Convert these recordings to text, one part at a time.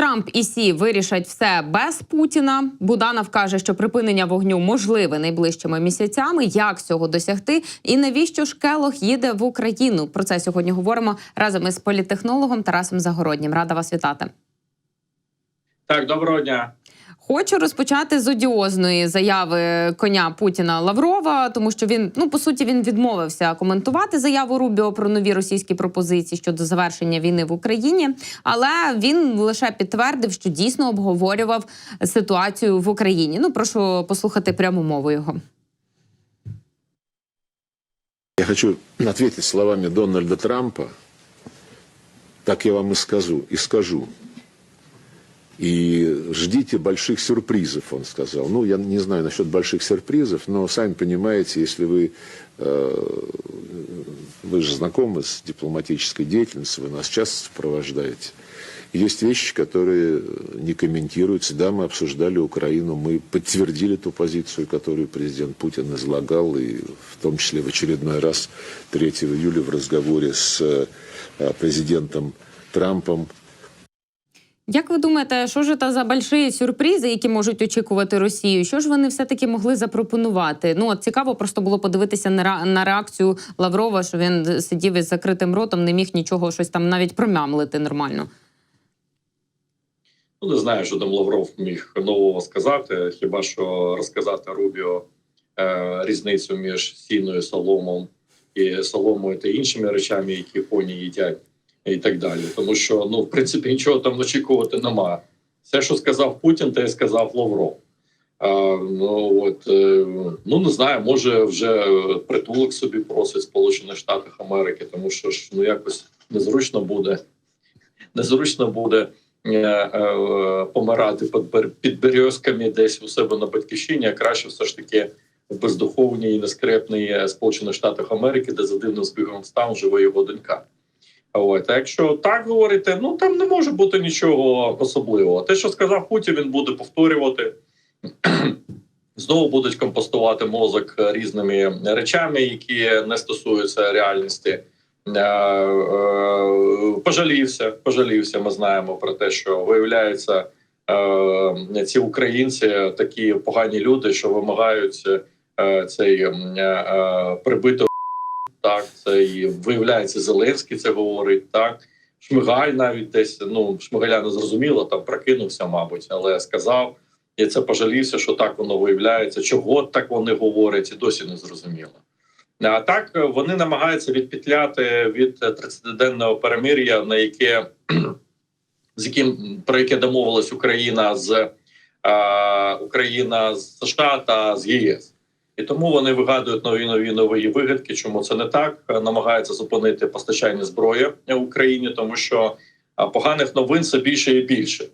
Трамп і Сі вирішать все без Путіна. Буданов каже, що припинення вогню можливе найближчими місяцями. Як цього досягти? І навіщо ж Келох їде в Україну? Про це сьогодні говоримо разом із політехнологом Тарасом Загороднім. Рада вас вітати. Так, доброго дня. Хочу розпочати з одіозної заяви коня Путіна Лаврова, тому що він ну по суті він відмовився коментувати заяву Рубіо про нові російські пропозиції щодо завершення війни в Україні. Але він лише підтвердив, що дійсно обговорював ситуацію в Україні. Ну прошу послухати пряму мову його. Я хочу ответить словами Дональда Трампа. Так я вам и скажу, и скажу. И ждите больших сюрпризов, он сказал. Ну, я не знаю насчет больших сюрпризов, но сами понимаете, если вы, э, вы же знакомы с дипломатической деятельностью, вы нас часто сопровождаете. Есть вещи, которые не комментируются. Да, мы обсуждали Украину, мы подтвердили ту позицию, которую президент Путин излагал, и в том числе в очередной раз 3 июля в разговоре с э, президентом Трампом Як ви думаєте, що ж це за больші сюрпризи, які можуть очікувати Росію? Що ж вони все таки могли запропонувати? Ну от цікаво, просто було подивитися на реакцію Лаврова, що він сидів із закритим ротом, не міг нічого щось там навіть промямлити нормально. Ну, не знаю, що там Лавров міг нового сказати. Хіба що розказати Рубіо е, різницю між сіною, соломом і соломою та іншими речами, які коні їдять, і так далі. Тому що ну, в принципі, нічого там очікувати немає. Все, що сказав Путін, те сказав Лавров. А, ну от е, ну не знаю, може вже притулок собі просить Сполучених Штатів Америки, тому що ж ну якось незручно буде. Незручно буде е, е, помирати під, під березками десь у себе на батьківщині, а краще все ж таки в бездуховній і нескрепній Сполучених Штатах Америки, де за дивним збігом обставин живе його донька. От, а якщо так говорити, ну там не може бути нічого особливого. Те, що сказав Путін, він буде повторювати. Знову будуть компостувати мозок різними речами, які не стосуються реальності. Е, е, Пожалівся, пожалівся. Ми знаємо про те, що виявляється, е, ці українці такі погані люди, що вимагають цей м, е, е, прибито. Так, це і виявляється, Зеленський це говорить. Так, Шмигаль навіть десь ну Шмигаля не зрозуміло, там прокинувся, мабуть, але сказав. І це пожалівся, що так воно виявляється. Чого так вони говорять, і досі не зрозуміло. А так вони намагаються відпетляти від 30-денного перемир'я, на яке з яким про яке домовилась Україна з е, Україна з США та з ЄС. І тому вони вигадують нові нові нові вигадки. Чому це не так? Намагаються зупинити постачання зброї Україні, тому що поганих новин все більше і більше.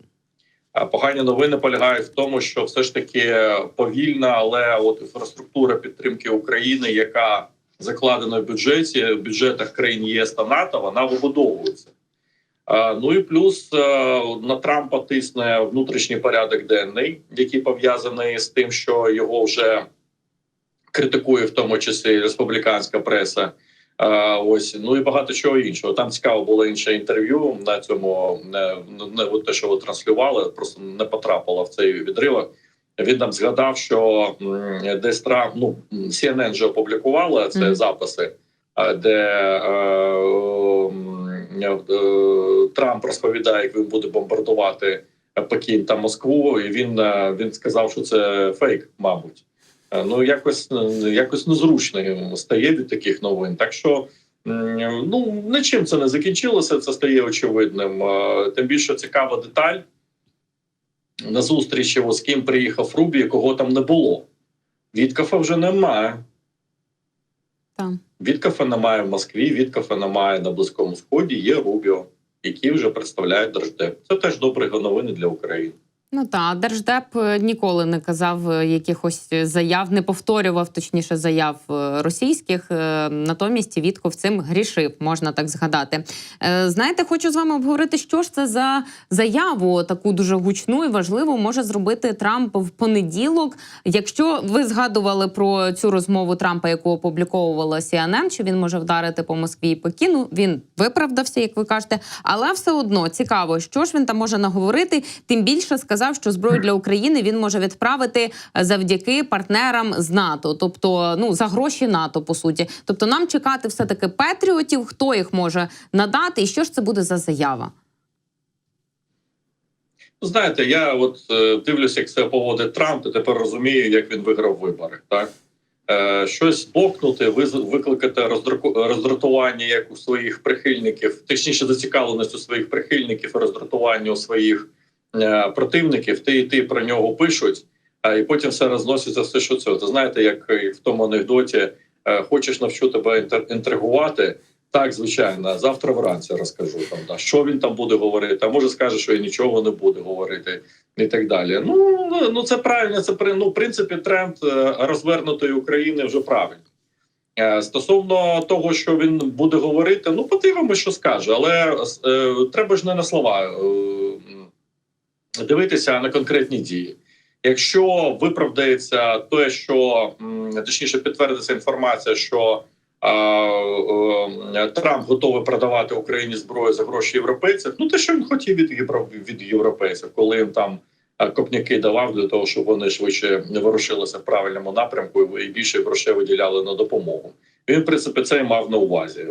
Погані новини полягають в тому, що все ж таки повільна, але от інфраструктура підтримки України, яка закладена в бюджеті, в бюджетах країн ЄС та НАТО, вона вибудовується. Ну і плюс на Трампа тисне внутрішній порядок денний, який пов'язаний з тим, що його вже критикує в тому числі республіканська преса. А, ось ну і багато чого іншого. Там цікаво було інше інтерв'ю на цьому не, не от те, що ви транслювали, просто не потрапило в цей відривок. Він там згадав, що десь Трамп, ну CNN вже опублікувала це Мгм. записи, де е, е, Трамп розповідає, як він буде бомбардувати Пекін та Москву, і він, е, він сказав, що це фейк, мабуть. Е, Ну якось е, якось незручно йому стає від таких новин. Так що ну нічим це не закінчилося. Це стає очевидним. Е, Тим більше цікава деталь на зустрічі, з ким приїхав Рубі, кого там не було. Віткафа вже немає. Там Віткафа немає в Москві, Віткафа немає на Близькому Сході. Є Рубіо, які вже представляють держдеп. Це теж добрі новини для України. Ну та держдеп е, ніколи не казав е, якихось заяв, не повторював точніше заяв е, російських. Натомість Вітков цим грішив, можна так згадати. Знаєте, хочу з вами обговорити, що ж це за заяву, таку дуже гучну і важливу може зробити Трамп в понеділок. Якщо ви згадували про цю розмову Трампа, яку опубліковувала CNN, що він може вдарити по Москві і Пекіну, він виправдався, як ви кажете. Але все одно цікаво, що ж він там може наговорити. Тим більше сказав, що зброю для України він може відправити завдяки партнерам з НАТО, тобто ну за гроші НАТО, по суті. Тобто, нам чекати все таки патріотів, хто їх може надати, і що ж це буде за заява? Ну, Знаєте, я от е, дивлюся, як себе поводить Трамп, і тепер розумію, як він виграв вибори. Так е, щось бокнути, виз- викликати роздратування як у своїх прихильників, точніше зацікавленість у своїх прихильників роздратування у своїх противників. Ти і ти про нього пишуть, а і потім все розноситься все, що це. Ти знаєте, як в тому анекдоті е, хочеш навчу тебе інтригувати. Так, звичайно, завтра вранці розкажу там, да, що він там буде говорити. А може скаже, що я нічого не буду говорити, і так далі. Ну ну це правильно. Це ну, в принципі тренд е, розвернутої України вже правильний. Е, Стосовно того, що він буде говорити, ну подивимося, що скаже, але е, треба ж не на слова е, дивитися на конкретні дії. Якщо виправдається те, що точніше підтвердиться інформація, що а, е, Трамп готовий продавати Україні зброю за гроші європейців. Ну те, що він хотів від від європейців, коли їм там е, копняки давав для того, щоб вони швидше не ворушилися в правильному напрямку і більше грошей виділяли на допомогу. Він, в принципі, це і мав на увазі.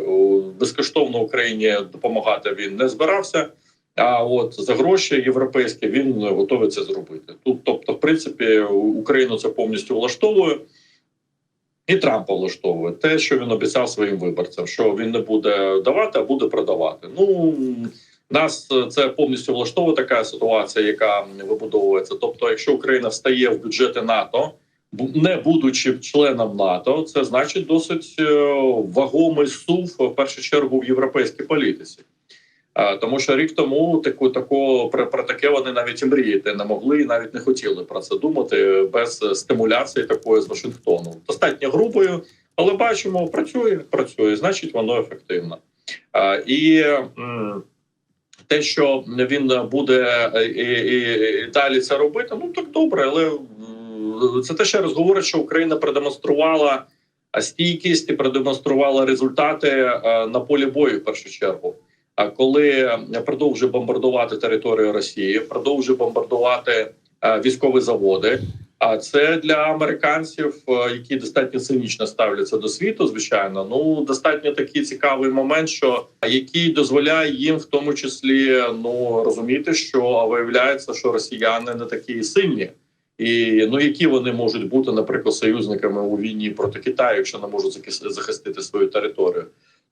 Безкоштовно Україні допомагати він не збирався. А от за гроші європейські він готовий це зробити. Тут, тобто, в принципі, Україну це повністю влаштовує. І Трампа влаштовує те, що він обіцяв своїм виборцям, що він не буде давати, а буде продавати. Ну нас е, це повністю влаштовує така ситуація, яка вибудовується. Тобто, якщо Україна встає в бюджети НАТО, не будучи членом НАТО, це значить досить е, вагомий сув в першу чергу в європейській політиці. А, Тому що рік тому таку тако про, про таке вони навіть і мріяти не могли і навіть не хотіли про це думати без стимуляції такої з Вашингтону. Достатньо грубою, але бачимо, працює, працює, значить, воно ефективно. А, І те, що він буде е, і, і, і далі це робити, ну так добре, але це те ще раз говорить, що Україна продемонструвала стійкість і продемонструвала результати е, на полі бою в першу чергу. А коли продовжує бомбардувати територію Росії, продовжує бомбардувати е, військові заводи. А це для американців, е, які достатньо цинічно ставляться до світу, звичайно. Ну достатньо такий цікавий момент, що який дозволяє їм в тому числі ну розуміти, що виявляється, що росіяни не такі сильні. І ну які вони можуть бути, наприклад, союзниками у війні проти Китаю, якщо не можуть захис- захистити свою територію.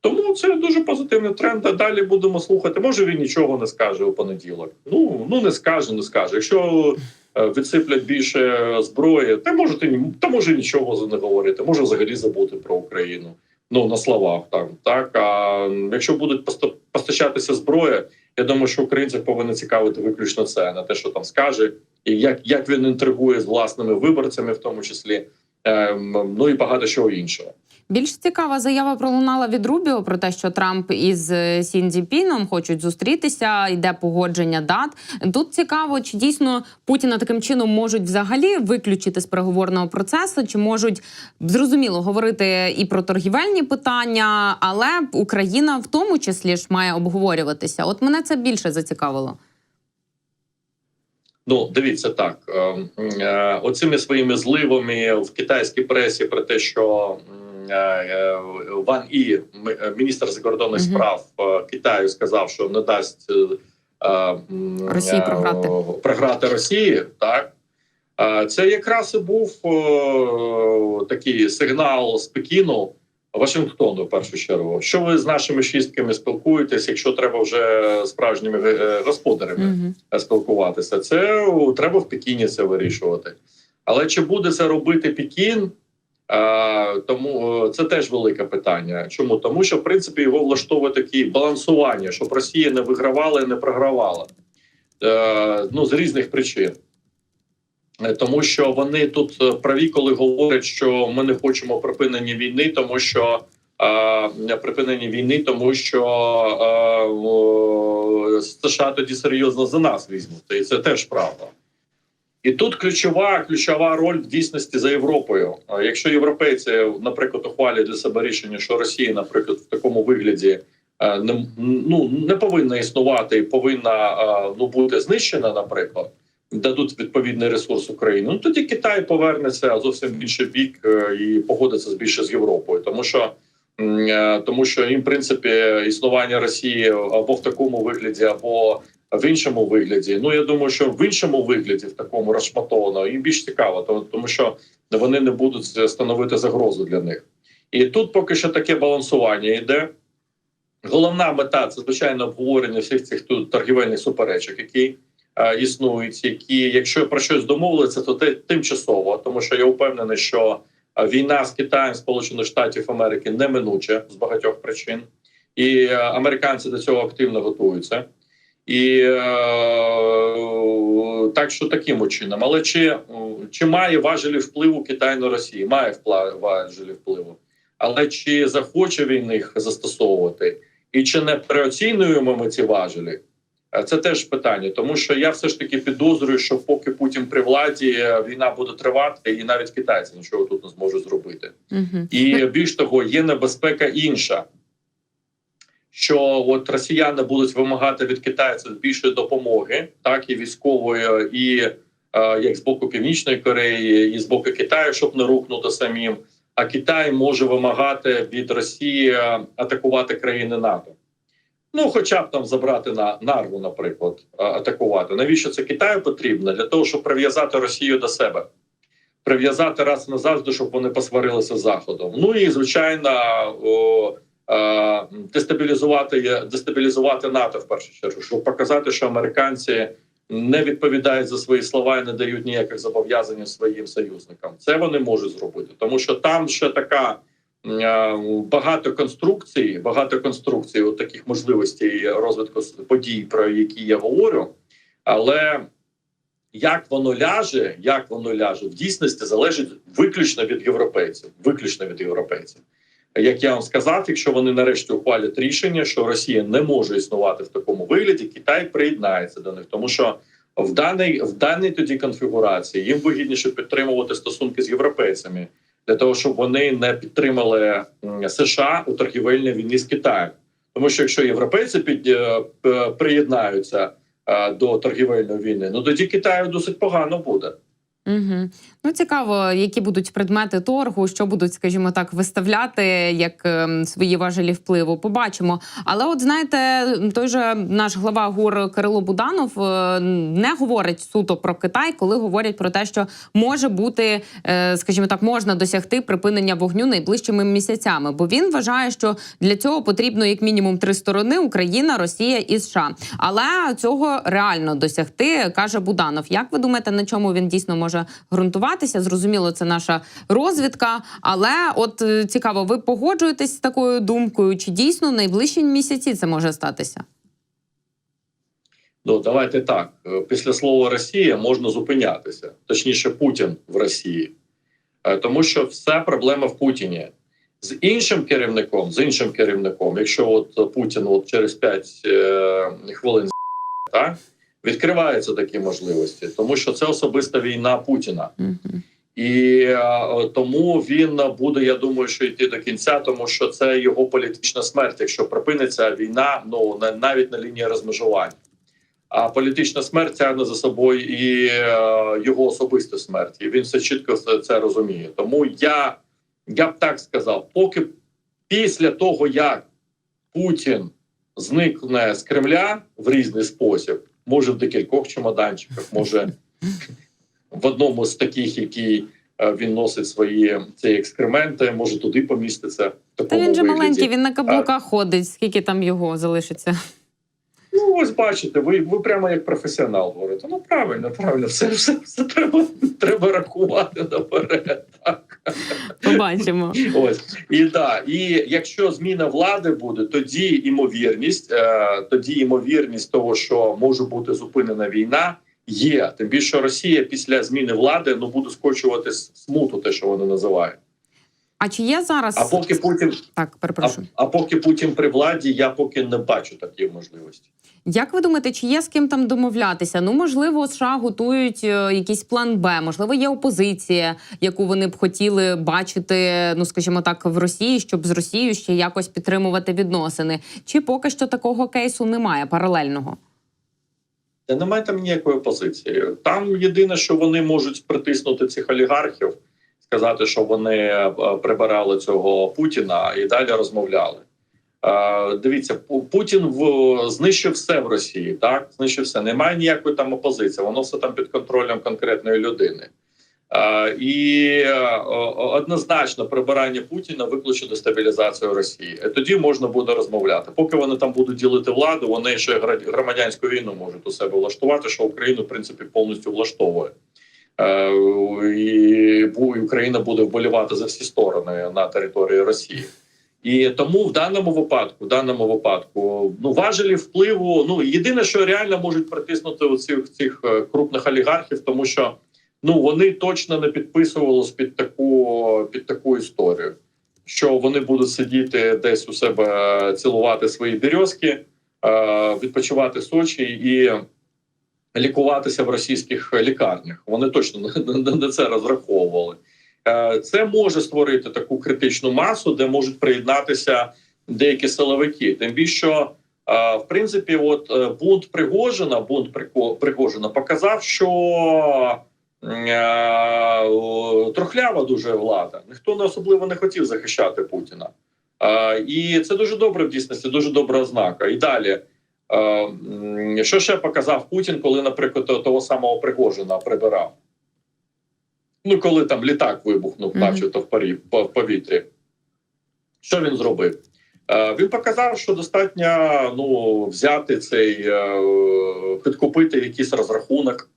Тому це дуже позитивний тренд. А далі будемо слухати. Може він нічого не скаже у понеділок. Ну ну не скаже, не скаже. Якщо е, відсиплять більше зброї, та може ти та може нічого не говорити. Може взагалі забути про Україну. Ну на словах там так. А якщо будуть постачатися зброя, я думаю, що українців повинно цікавити виключно це, не те, що там скаже, і як, як він інтригує з власними виборцями, в тому числі. Ем, ну і багато чого іншого. Більш цікава заява пролунала від Рубіо про те, що Трамп із е, Сіндзіпіном хочуть зустрітися, йде погодження дат. Тут цікаво, чи дійсно Путіна таким чином можуть взагалі виключити з переговорного процесу, чи можуть зрозуміло говорити і про торгівельні питання, але Україна в тому числі ж має обговорюватися. От мене це більше зацікавило. Ну, дивіться так, е, е, оцими своїми зливами в китайській пресі про те, що Ван І, е, міністр закордонних Мгм. справ е, Китаю, сказав, що не дасть е, е, Росії е, програти. програти Росії. Так Е, це якраз і був е, такий сигнал з Пекіну. Вашингтону в першу чергу, що ви з нашими шістками спілкуєтесь, якщо треба вже справжніми е, господарями Угу. спілкуватися. Це треба в Пекіні це вирішувати. Але чи буде це робити Пекін? А, тому це теж велике питання. Чому? Тому що в принципі його влаштовує такі балансування, щоб Росія не вигравала і не програвала. е, ну з різних причин. Е, Тому що вони тут е, праві, коли говорять, що ми не хочемо припинення війни, тому що е, припинення війни, тому що е, США тоді серйозно за нас візьмуть, і це теж правда. І тут ключова ключова роль в дійсності за Європою. Якщо європейці, наприклад, ухвалять для себе рішення, що Росія, наприклад, в такому вигляді е, не ну не повинна існувати і повинна е, ну бути знищена, наприклад, дадуть відповідний ресурс Україні. Ну тоді Китай повернеться зовсім в інший бік е, і погодиться з більше з Європою, тому що. Тому що їм, в принципі, існування Росії або в такому вигляді, або в іншому вигляді. Ну я думаю, що в іншому вигляді, в такому розшматовано, їм більш цікаво, тому що вони не будуть становити загрозу для них. І тут поки що таке балансування йде. Головна мета це звичайно обговорення всіх цих тут торгівельних суперечок, які е, існують, які, якщо про щось домовилися, то те тимчасово, тому що я впевнений, що е, війна з Китаєм Сполучених Штатів Америки неминуча з багатьох причин, і е, американці до цього активно готуються. І е, так що таким чином. Але чи, чи має важелі впливу Китай на Росії? Має важелі впливу. Але чи захоче він їх застосовувати, і чи не переоцінюємо ми ці важелі? Е, Це теж питання, тому що я все ж таки підозрюю, що поки Путін при владі е, війна буде тривати, і навіть китайці нічого тут не зможуть зробити. Угу. І більш того, є небезпека інша, що от росіяни будуть вимагати від китайців більшої допомоги, так і військової, і е, як з боку Північної Кореї, і з боку Китаю, щоб не рухнути самим. А Китай може вимагати від Росії е, атакувати країни НАТО. Ну, хоча б там забрати на нарву, наприклад, атакувати. Навіщо це Китаю потрібно? Для того, щоб прив'язати Росію до себе прив'язати раз назавжди, щоб вони посварилися з заходом. Ну і звичайно, о, е, дестабілізувати дестабілізувати НАТО в першу чергу, щоб показати, що американці не відповідають за свої слова і не дають ніяких зобов'язань своїм союзникам. Це вони можуть зробити, тому що там ще така. е, Багато конструкцій, багато конструкцій, от таких можливостей розвитку подій, про які я говорю, але як воно ляже, як воно ляже в дійсності залежить виключно від європейців. Виключно від європейців. Як я вам сказав, якщо вони нарешті ухвалять рішення, що Росія не може існувати в такому вигляді, Китай приєднається до них, тому що в даній в даній тоді конфігурації їм вигідніше підтримувати стосунки з європейцями для того, щоб вони не підтримали США у торгівельній війні з Китаєм. Тому що якщо європейці під е, приєднаються е, до торгівельної війни, ну тоді Китаю досить погано буде. Угу. Ну цікаво, які будуть предмети торгу, що будуть, скажімо так, виставляти як ем, свої важелі впливу. Побачимо. Але, от знаєте, той же наш глава ГУР Кирило Буданов е, не говорить суто про Китай, коли говорять про те, що може бути, е, скажімо так, можна досягти припинення вогню найближчими місяцями. Бо він вважає, що для цього потрібно як мінімум три сторони: Україна, Росія і США. Але цього реально досягти, каже Буданов. Як ви думаєте, на чому він дійсно може ґрунтуватися? Зрозуміло, це наша розвідка. Але от е, цікаво, ви погоджуєтесь з такою думкою? Чи дійсно в найближчі місяці це може статися? Ну давайте так. Е, Після слова Росія можна зупинятися, точніше, Путін в Росії, Е, тому що вся проблема в Путіні. З іншим керівником, з іншим керівником, якщо от Путін от через 5 е, хвилин так, відкриваються такі можливості, тому що це особиста війна Путіна. І е, тому він буде, я думаю, що йти до кінця, тому що це його політична смерть. Якщо припиниться війна, ну на навіть на лінії розмежування. А політична смерть тягне за собою і е, його особисту смерть. І він все чітко це розуміє. Тому я, я б так сказав, поки після того, як Путін зникне з Кремля в різний спосіб, може в декількох чемоданчиках, може в одному з таких, який е, він носить свої ці екскременти, може туди поміститься. Та він же маленький, він на каблуках ходить. Скільки там його залишиться? Ну, ось бачите, ви, ви прямо як професіонал говорите. Ну правильно, правильно, все, все, все треба, треба рахувати наперед. Так. Побачимо. Ось і да, і якщо зміна влади буде, тоді ймовірність, е, тоді ймовірність того, що може бути зупинена війна, є. Тим більше Росія після зміни влади ну буде скочувати смуту, те, що вони називають. А чи є зараз А поки Путін, так, а, перепрошую. а поки Путін при владі, я поки не бачу такої можливості. Як ви думаєте, чи є з ким там домовлятися? Ну можливо, США готують е, якийсь план Б, можливо, є опозиція, яку вони б хотіли бачити, ну скажімо так, в Росії, щоб з Росією ще якось підтримувати відносини. Чи поки що такого кейсу немає паралельного? Та немає там ніякої позиції. Там єдине, що вони можуть притиснути цих олігархів, сказати, що вони е, прибирали цього Путіна і далі розмовляли. Е, Дивіться, Путін в знищив все в Росії. Так знищив все. Немає ніякої там опозиції. Воно все там під контролем конкретної людини. Е, І однозначно прибирання Путіна виключить дестабілізацію Росії. Тоді можна буде розмовляти. Поки вони там будуть ділити владу, вони ще громадянську війну можуть у себе влаштувати, що Україну в принципі повністю влаштовує. Е, І Україна буде вболівати за всі сторони на території Росії. І тому в даному випадку, в даному випадку, ну важелі впливу. Ну єдине, що реально можуть притиснути оцих цих е, крупних олігархів, тому що ну вони точно не підписувалися під таку під таку історію, що вони будуть сидіти десь у себе е, цілувати свої березки, е, відпочивати Сочі і лікуватися в російських лікарнях. Вони точно на- це розраховували. Е, Це може створити таку критичну масу, де можуть приєднатися деякі силовики. Тим більше, е, в принципі, от е, бунт Пригожина, бунт Пригожина показав, що трохлява дуже влада. Ніхто не особливо не хотів захищати Путіна. І це дуже добре в дійсності, дуже добра ознака. І далі. Е, Що ще показав Путін, коли, наприклад, того- самого Пригожина прибирав? Ну, коли там літак вибухнув, начебто в парі в повітрі. Що він зробив? Е, Він показав, що достатньо ну, взяти цей, е, підкупити якийсь розрахунок,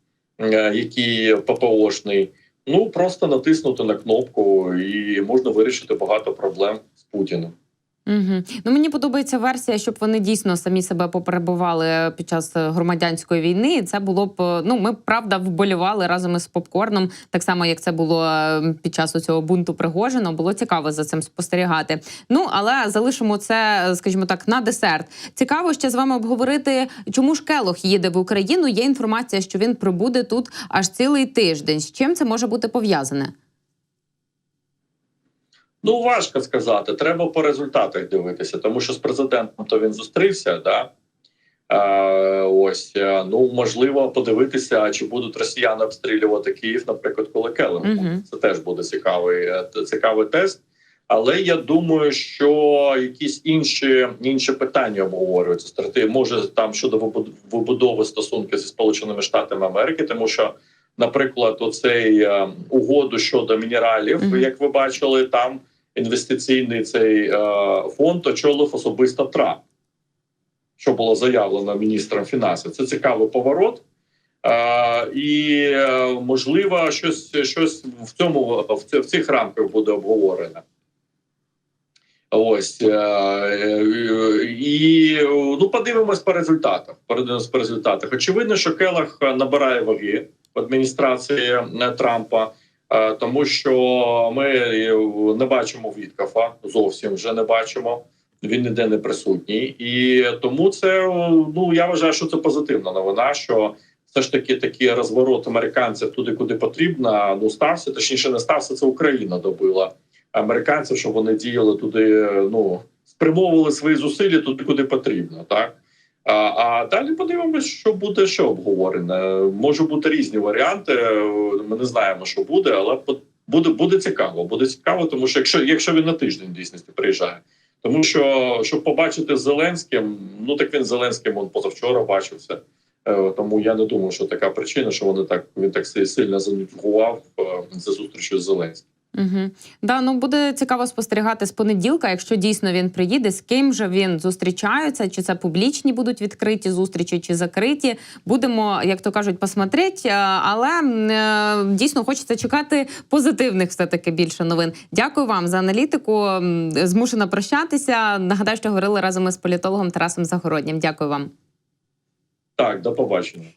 який ППОшний. Ну просто натиснути на кнопку, і можна вирішити багато проблем з Путіним. Угу. Ну мені подобається версія, щоб вони дійсно самі себе поперебували під час е, громадянської війни. І це було б е, ну ми правда вболівали разом із попкорном, так само як це було е, під час цього бунту Пригожина. Було цікаво за цим спостерігати. Ну але залишимо це, скажімо так, на десерт. Цікаво ще з вами обговорити, чому ж Келох їде в Україну. Є інформація, що він прибуде тут аж цілий тиждень. З чим це може бути пов'язане? Ну важко сказати. Треба по результатах дивитися, тому що з президентом то він зустрівся. Да? Е, ось ну можливо подивитися, чи будуть росіяни обстрілювати Київ, наприклад, коли Келем. Мгм. Це теж буде цікавий е, цікавий тест. Але я думаю, що якісь інші інші питання обговорюються. Стратегії може там щодо вибуд- вибудови стосунків зі сполученими штатами Америки, тому що, наприклад, оцей е, угоду щодо мінералів, Мгм. як ви бачили, там інвестиційний цей е, фонд очолив особисто Трамп, що було заявлено міністром фінансів. Це цікавий поворот. Е, і е, можливо, щось щось в цьому в, цих рамках буде обговорено. Ось е, і ну подивимось по результатах. Подивимось по результатах. Очевидно, що Келах набирає ваги в адміністрації Трампа, тому що ми е, не бачимо Віткафа зовсім вже не бачимо. Він ніде не присутній, і тому це ну я вважаю, що це позитивна новина. Що все ж таки такий розворот американців туди, куди потрібно. Ну стався, точніше, не стався. Це Україна добила американців, щоб вони діяли туди. Ну спрямовували свої зусилля туди, куди потрібно, так. А, далі подивимось, що буде що обговорене. Може бути різні варіанти. Ми не знаємо, що буде, але буде, буде цікаво. Буде цікаво, тому що якщо, якщо він на тиждень в дійсності приїжджає. Тому що щоб побачити Зеленським, ну так він Зеленським он позавчора бачився. Е, Тому я не думаю, що така причина, що вони так він так си- сильно занудьгував е, за зустрічю з Зеленським. Угу. Да, ну буде цікаво спостерігати з понеділка, якщо дійсно він приїде, з ким же він зустрічається, чи це публічні будуть відкриті зустрічі, чи закриті. Будемо, як то кажуть, посмотреть. Е, Але е, дійсно хочеться чекати позитивних все таки більше новин. Дякую вам за аналітику. Змушена прощатися. Нагадаю, що говорили разом із політологом Тарасом Загороднім. Дякую вам. Так, до побачення.